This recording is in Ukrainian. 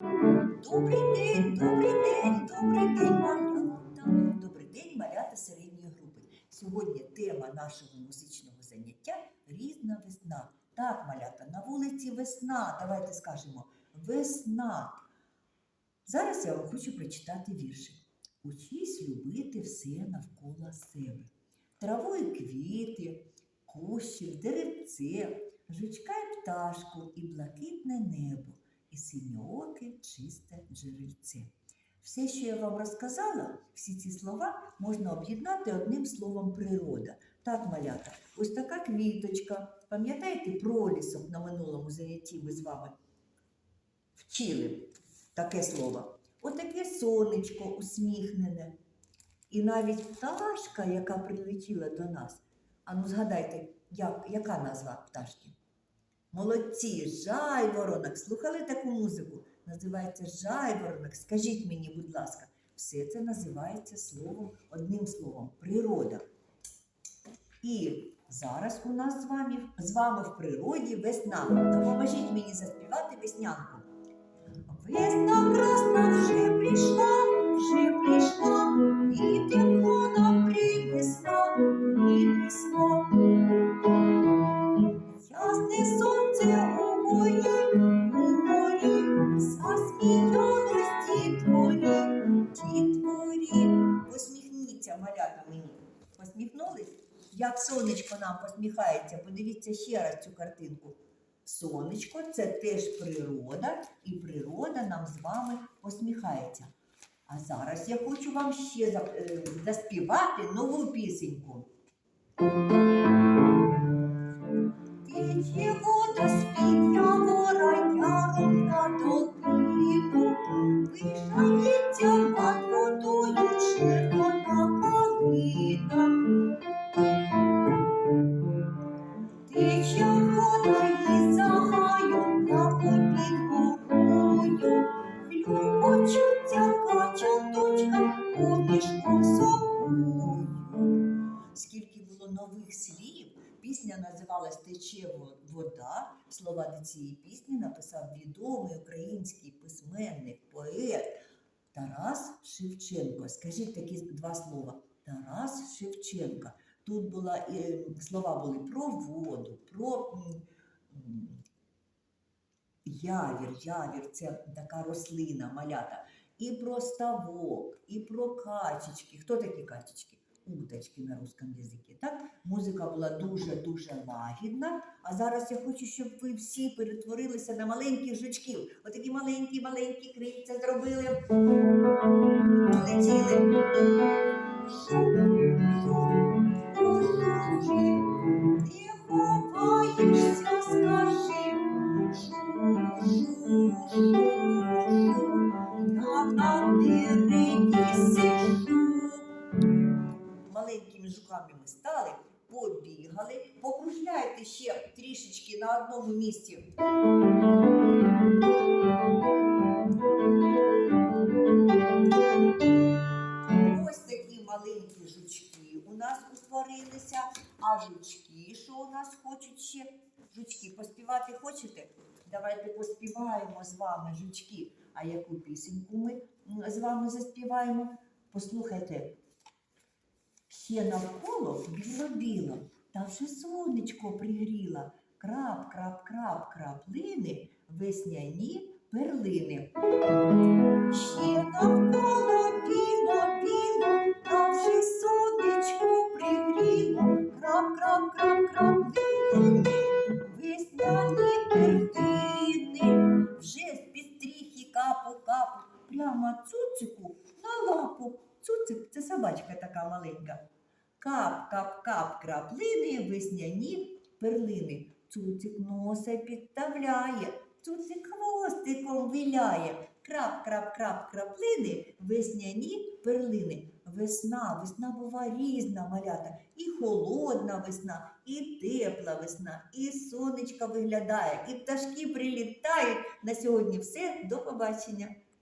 Добрий день, добрий день, добрий день, малята. Добрий день, малята середньої групи. Сьогодні тема нашого музичного заняття різна весна. Так, малята, на вулиці весна. Давайте скажемо весна. Зараз я вам хочу прочитати віршик. Учись любити все навколо себе. Траву і квіти, кущик, деревце, жучка і пташку, і блакитне небо, і синьооке чисте джерельце. Все, що я вам розказала, всі ці слова можна об'єднати одним словом природа. Так, малята, ось така квіточка. Пам'ятаєте пролісок на минулому занятті ми з вами вчили таке слово. Отаке сонечко усміхнене. І навіть пташка, яка прилетіла до нас. А ну згадайте, як, яка назва пташки? Молодці, жайворонок. Слухали таку музику? Називається жайворонок. Скажіть мені, будь ласка, все це називається словом, одним словом природа. І зараз у нас з вами, з вами в природі весна. Допоможіть мені заспівати веснянку. Весна красна вже прийшла, вже прийшла, засміялась дітворі, дітворі. Посміхніться, малята мені. Посміхнулись? Як сонечко нам посміхається, подивіться ще раз цю картинку. Сонечко це теж природа, і природа нам з вами посміхається. А зараз я хочу вам ще е, заспівати нову пісеньку. Тече вода з-під слів, пісня називалась Тече вода. Слова до цієї пісні написав відомий український письменник, поет Тарас Шевченко. Скажіть такі два слова. Тарас Шевченко. Тут була, е, слова були про воду, про м, явір. Явір це така рослина, малята. І про ставок, і про качечки. Хто такі качечки? Уточки на русском язикі. Так? Музика була дуже-дуже лагідна. А зараз я хочу, щоб ви всі перетворилися на маленьких жучків. Отакі маленькі-маленькі крильця зробили. Полетіли. Ти ховаєшся, скажи. Жу-жу-жу-жу. На дереві сижу. Маленькими жуками ми стали, побігали, покружляйте ще трішечки на одному місці. Ось такі маленькі жучки у нас утворилися. А жучки, що у нас хочуть ще? Жучки, поспівати хочете? Давайте поспіваємо з вами жучки. А яку пісеньку ми з вами заспіваємо? Послухайте. Ще навколо біло-біло, та вже сонечко пригріло. Крап, крап, крап, краплини, весняні перлини. Ще навколо біло-біло, та вже сонечко пригріло. Крап, крап, крап, краплини, весняні перлини. Вже з під підстріхи капу-капу, прямо цуцику на лапу. Цуцик це собачка така маленька. Кап, кап, кап, краплини, весняні перлини. Цуцик носа підставляє, цуцик хвостиком виляє. Крап, крап, крап, краплини, весняні перлини. Весна, весна бува різна малята. І холодна весна, і тепла весна, і сонечко виглядає, і пташки прилітають. На сьогодні все. До побачення.